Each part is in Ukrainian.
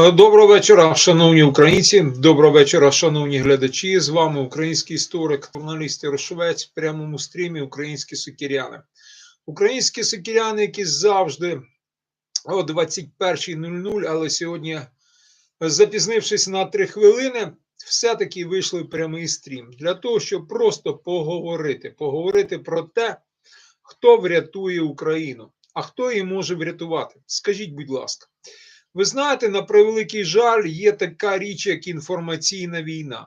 Е, Доброго вечора, шановні українці. Доброго вечора, шановні глядачі. З вами український історик, журналіст Ярошовець в прямому стрімі Українські сукіряни. Українські сукіряни, які завжди о 21.00, але сьогодні, запізнившись на 3 хвилини, все-таки вийшли в прямий стрім для того, щоб просто поговорити, поговорити про те, хто врятує Україну, а хто її може врятувати. Скажіть, будь ласка. Ви знаєте, на превеликий жаль, є така річ, як інформаційна війна.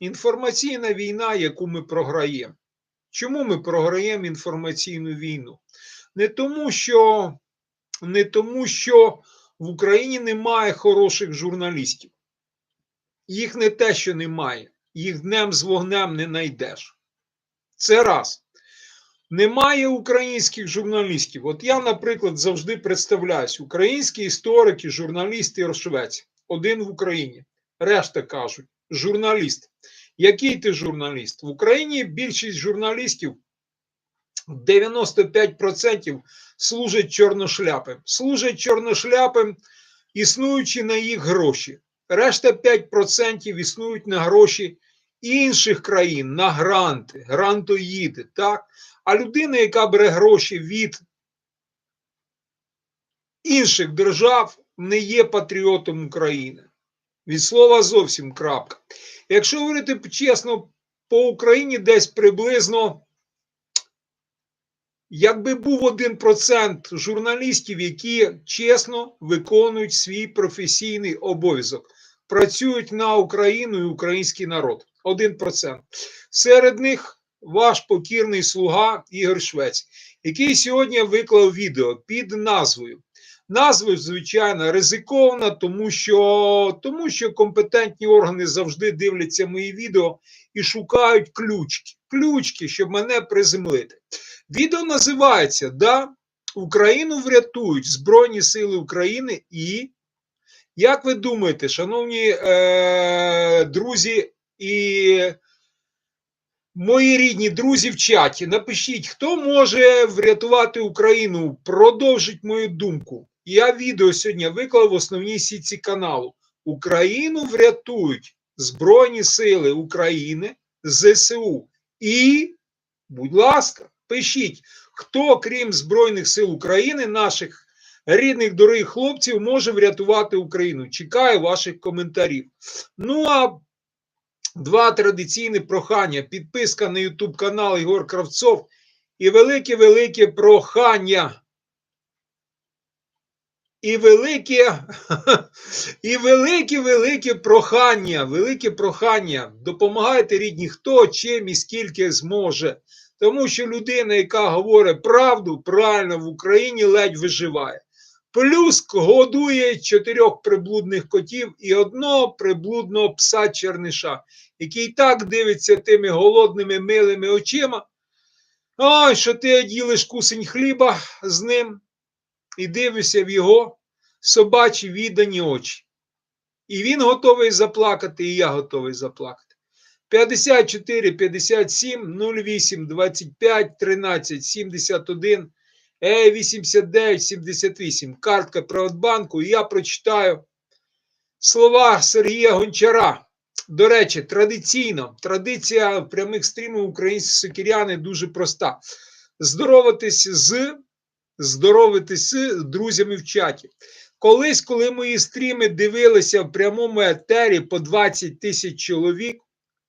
Інформаційна війна, яку ми програємо. Чому ми програємо інформаційну війну? Не тому, що, не тому, що в Україні немає хороших журналістів. Їх не те, що немає, їх днем з вогнем не знайдеш. Це раз. Немає українських журналістів. От я, наприклад, завжди представляюсь: українські історики, журналісти Рошвець. Один в Україні. Решта кажуть, журналіст. Який ти журналіст? В Україні більшість журналістів 95% служать чорношляпим. Служать чорношляпим, існуючи на їх гроші. Решта 5% існують на гроші інших країн, на гранти, грантоїди. так? А людина, яка бере гроші від інших держав, не є патріотом України. Від слова зовсім крапка. Якщо говорити чесно, по Україні десь приблизно, якби був 1% журналістів, які чесно виконують свій професійний обов'язок, працюють на Україну і український народ. 1%. Серед них ваш покірний слуга Ігор Швець, який сьогодні виклав відео під назвою. Назва, звичайно, ризикована, тому що, тому що компетентні органи завжди дивляться мої відео і шукають ключки, ключки, щоб мене приземлити. Відео називається Да, Україну врятують Збройні Сили України і. Як ви думаєте, шановні е, друзі і Мої рідні друзі в чаті, напишіть, хто може врятувати Україну, продовжить мою думку. Я відео сьогодні виклав в основній сітці каналу. Україну врятують Збройні Сили України, ЗСУ. І, будь ласка, пишіть, хто, крім Збройних сил України, наших рідних дорогих хлопців, може врятувати Україну. Чекаю ваших коментарів. Ну а Два традиційні прохання. Підписка на YouTube канал Ігор Кравцов і велике-велике прохання. І велике, і велике-велике прохання, велике прохання. Допомагайте рідні, хто чим і скільки зможе. Тому що людина, яка говорить правду, правильно в Україні ледь виживає. Плюс годує чотирьох приблудних котів і одного приблудного пса черниша, який так дивиться тими голодними милими очима. Ой, що ти ділиш кусень хліба з ним і дивишся в його собачі віддані очі. І він готовий заплакати, і я готовий заплакати. 54 57 08 25 13 71 Е 8978, картка Приватбанку, і я прочитаю слова Сергія Гончара. До речі, традиційно, традиція прямих стрімів українські сокіряни дуже проста. Здороватись з здоровитись з друзями в чаті. Колись, коли мої стріми дивилися в прямому етері по 20 тисяч чоловік,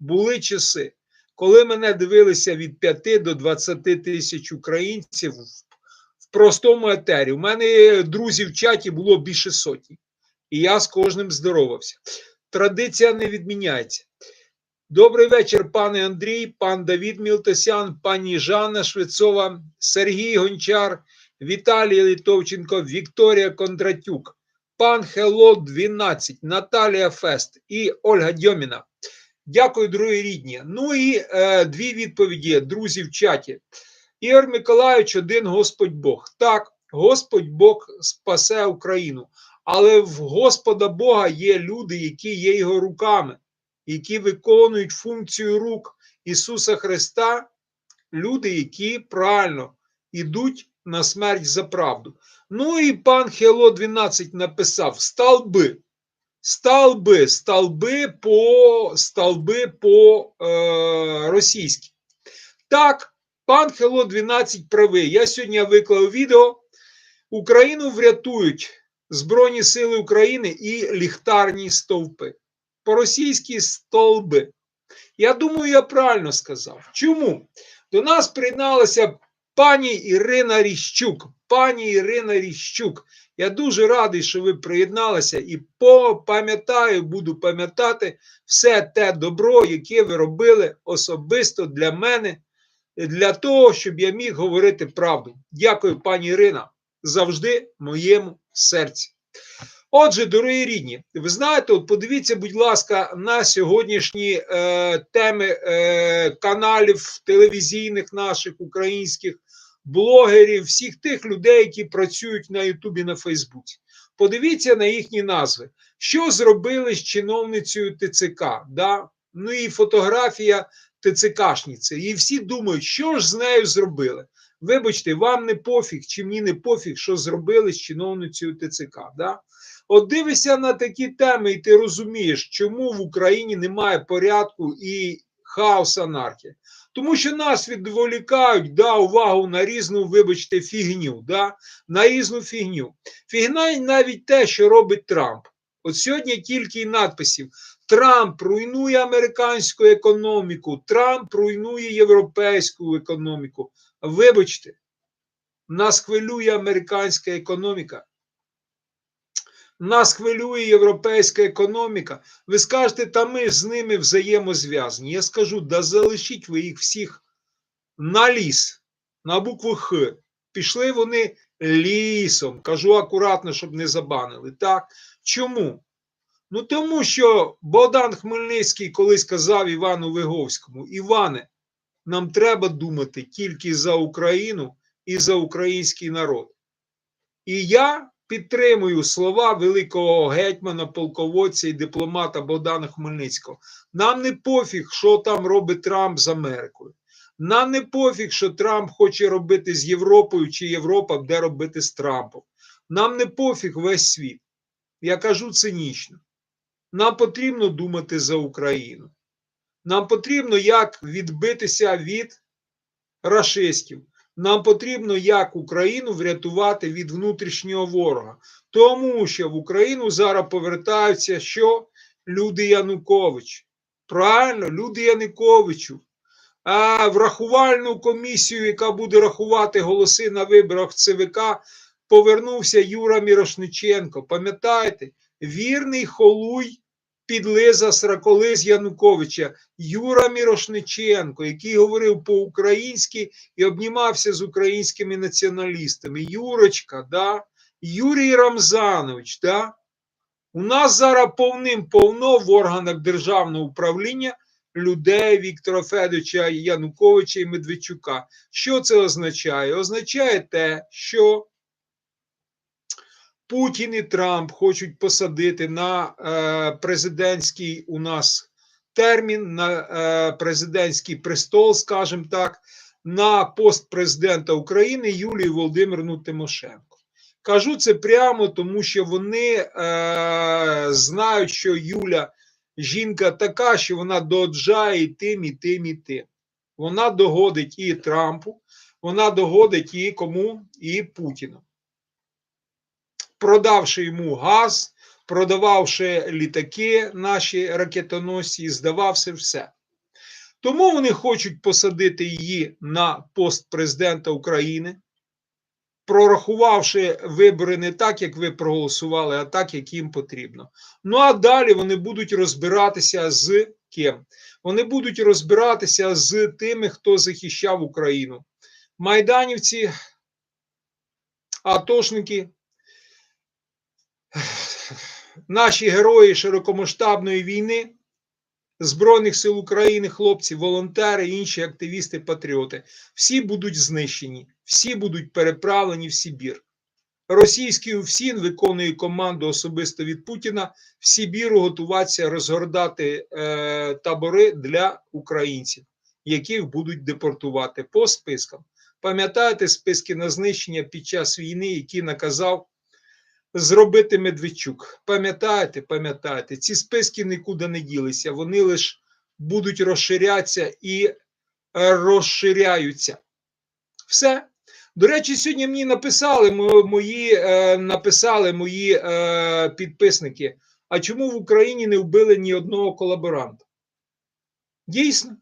були часи, коли мене дивилися від 5 до 20 тисяч українців в простому етері. У мене друзів в чаті було більше сотні. І я з кожним здоровався. Традиція не відміняється. Добрий вечір, пане Андрій, пан Давід Мілтосян, пані Жанна Швецова, Сергій Гончар, Віталій Литовченко, Вікторія Кондратюк, пан Хело 12, Наталія Фест і Ольга Дьоміна. Дякую, другі рідні. Ну і е, дві відповіді, друзі в чаті. Ігор Миколаївич, один Господь Бог. Так, Господь Бог спасе Україну, але в Господа Бога є люди, які є його руками, які виконують функцію рук Ісуса Христа, люди, які правильно йдуть на смерть за правду. Ну і пан Хело 12 написав: столби. Столби, столби по столби по е, російськи. Так, пан Хело 12 правий. Я сьогодні виклав відео. Україну врятують Збройні Сили України і ліхтарні стовпи. По-російськи столби. Я думаю, я правильно сказав. Чому? До нас приєдналася пані Ірина Ріщук. Пані Ірина Ріщук. Я дуже радий, що ви приєдналися і пам'ятаю, буду пам'ятати все те добро, яке ви робили особисто для мене, для того, щоб я міг говорити правду. Дякую, пані Ірина, завжди в моєму серці. Отже, дорогі рідні, ви знаєте, от подивіться, будь ласка, на сьогоднішні е, теми е, каналів телевізійних наших українських блогерів, всіх тих людей, які працюють на Ютубі на Фейсбуці. Подивіться на їхні назви. Що зробили з чиновницею ТЦК? Да? Ну і фотографія ТЦКшниці. І всі думають, що ж з нею зробили. Вибачте, вам не пофіг, чи мені не пофіг, що зробили з чиновницею ТЦК. Да? От дивишся на такі теми, і ти розумієш, чому в Україні немає порядку і хаос анархія. Тому що нас відволікають да, увагу на різну, вибачте, фігню. Да, на різну фігню. Фігна навіть те, що робить Трамп. От сьогодні тільки надписів: Трамп руйнує американську економіку, Трамп руйнує європейську економіку. Вибачте, нас хвилює американська економіка. Нас хвилює європейська економіка. Ви скажете, та ми з ними взаємозв'язані. Я скажу, да залишіть ви їх всіх на ліс, на букву Х. Пішли вони лісом. Кажу акуратно, щоб не забанили. Так? Чому? Ну тому що Богдан Хмельницький колись казав Івану Виговському: Іване, нам треба думати тільки за Україну і за український народ. І я підтримую слова великого гетьмана, полководця і дипломата Богдана Хмельницького. Нам не пофіг, що там робить Трамп з Америкою. Нам не пофіг, що Трамп хоче робити з Європою, чи Європа буде робити з Трампом. Нам не пофіг весь світ. Я кажу цинічно. Нам потрібно думати за Україну. Нам потрібно як відбитися від рашистів. Нам потрібно як Україну врятувати від внутрішнього ворога, тому що в Україну зараз повертаються що люди Янукович. Правильно, люди Януковичу. А врахувальну комісію, яка буде рахувати голоси на виборах ЦВК, повернувся Юра Мірошниченко. Пам'ятаєте, вірний холуй підлиза сраколиз Януковича Юра Мірошниченко, який говорив по-українськи і обнімався з українськими націоналістами. Юрочка, да? Юрій Рамзанович, да? у нас зараз повним-повно в органах державного управління людей Віктора Федоровича Януковича і Медведчука. Що це означає? Означає те, що Путін і Трамп хочуть посадити на е, президентський у нас термін, на е, президентський престол, скажімо так, на пост президента України Юлію Володимирну Тимошенко. Кажу це прямо, тому що вони е, знають, що Юля жінка така, що вона доджає і тим, і тим, і тим. Вона догодить і Трампу, вона догодить і кому, і Путіну продавши йому газ, продававши літаки, наші ракетоносці, здавався все. Тому вони хочуть посадити її на пост президента України, прорахувавши вибори не так, як ви проголосували, а так, як їм потрібно. Ну а далі вони будуть розбиратися з ким? Вони будуть розбиратися з тими, хто захищав Україну. Майданівці, атошники, наші герої широкомасштабної війни, Збройних сил України, хлопці, волонтери, інші активісти, патріоти, всі будуть знищені, всі будуть переправлені в Сибір. Російський УФСІН виконує команду особисто від Путіна в Сибіру готуватися розгордати е, табори для українців, яких будуть депортувати по спискам. Пам'ятаєте списки на знищення під час війни, які наказав зробити Медведчук. Пам'ятаєте, пам'ятаєте, ці списки нікуди не ділися, вони лише будуть розширятися і розширяються. Все. До речі, сьогодні мені написали мої, е, написали мої е, підписники. А чому в Україні не вбили ні одного колаборанта? Дійсно,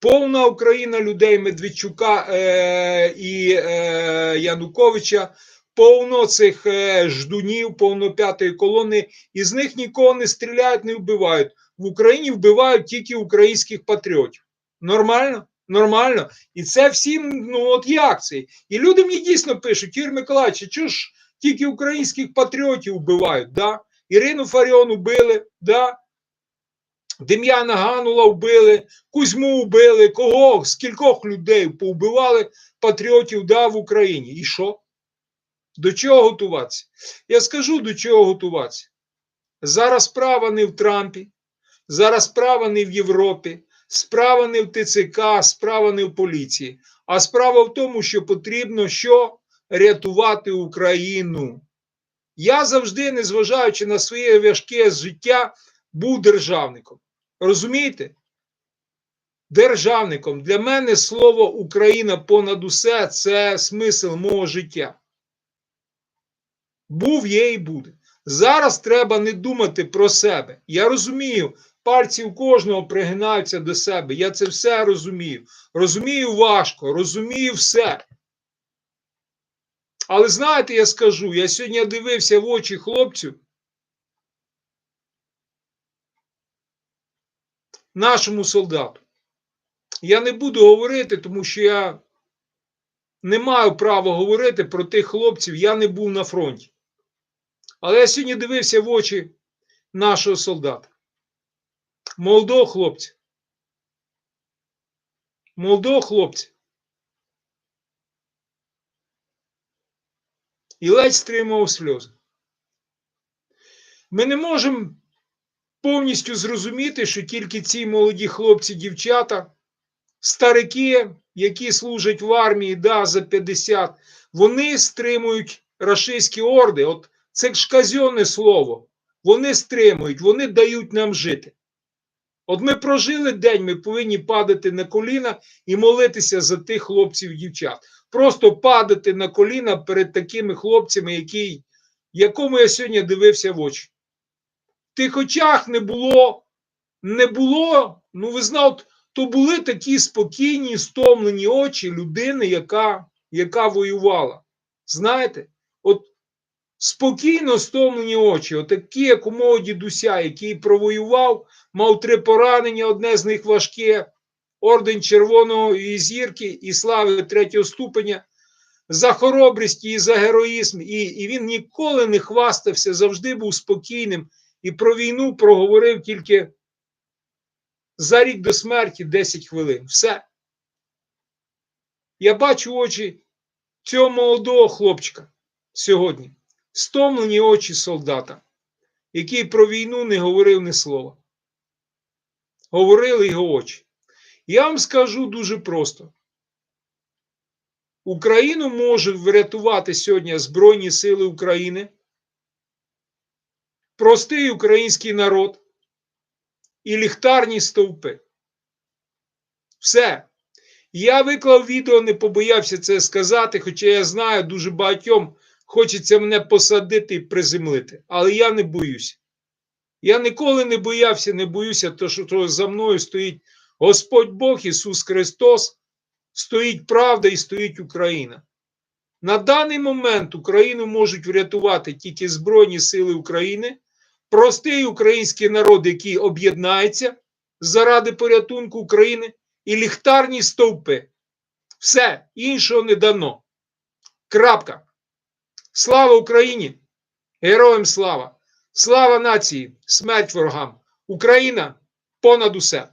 повна Україна людей Медведчука е, і е, Януковича, повно цих е, ждунів, повно п'ятої колони, і з них нікого не стріляють, не вбивають. В Україні вбивають тільки українських патріотів. Нормально? Нормально. І це всім, ну от як це? І люди мені дійсно пишуть: Юрій Миколаївич, чого ж тільки українських патріотів вбивають? Да? Ірину Фаріон убили, да? Дем'яна Ганула вбили, Кузьму вбили, кого? Скількох людей повбивали патріотів да, в Україні. І що? До чого готуватися? Я скажу, до чого готуватися. Зараз справа не в Трампі, зараз справа не в Європі, справа не в ТЦК, справа не в поліції. А справа в тому, що потрібно що? Рятувати Україну. Я завжди, незважаючи на своє важке життя, був державником. Розумієте? Державником. Для мене слово Україна понад усе це смисл мого життя. Був, є і буде. Зараз треба не думати про себе. Я розумію, пальці у кожного пригинаються до себе. Я це все розумію. Розумію важко, розумію все. Але знаєте, я скажу, я сьогодні дивився в очі хлопцю, нашому солдату. Я не буду говорити, тому що я не маю права говорити про тих хлопців, я не був на фронті. Але я сьогодні дивився в очі нашого солдата. Молодого хлопця. Молодого хлопця. І ледь стримував сльози. Ми не можемо повністю зрозуміти, що тільки ці молоді хлопці, дівчата, старики, які служать в армії, да, за 50, вони стримують рашистські орди. От це ж казьоне слово. Вони стримують, вони дають нам жити. От ми прожили день, ми повинні падати на коліна і молитися за тих хлопців і дівчат. Просто падати на коліна перед такими хлопцями, які, якому я сьогодні дивився в очі. В тих очах не було, не було, ну ви знаєте, то були такі спокійні, стомлені очі людини, яка, яка воювала. Знаєте, спокійно стомлені очі, отакі, як у мого дідуся, який провоював, мав три поранення, одне з них важке, орден Червоної зірки і слави третього ступеня. За хоробрість і за героїзм, і, і він ніколи не хвастався, завжди був спокійним і про війну проговорив тільки за рік до смерті 10 хвилин. Все. Я бачу очі цього молодого хлопчика сьогодні, стомлені очі солдата, який про війну не говорив ні слова. Говорили його очі. Я вам скажу дуже просто. Україну можуть врятувати сьогодні Збройні Сили України, простий український народ і ліхтарні стовпи. Все. Я виклав відео, не побоявся це сказати, хоча я знаю, дуже багатьом хочеться мене посадити і приземлити. Але я не боюся. Я ніколи не боявся, не боюся, то що за мною стоїть Господь Бог, Ісус Христос, стоїть правда і стоїть Україна. На даний момент Україну можуть врятувати тільки Збройні Сили України, простий український народ, який об'єднається заради порятунку України, і ліхтарні стовпи. Все, іншого не дано. Крапка. Слава Україні! Героям слава! Слава нації! Смерть ворогам! Україна понад усе!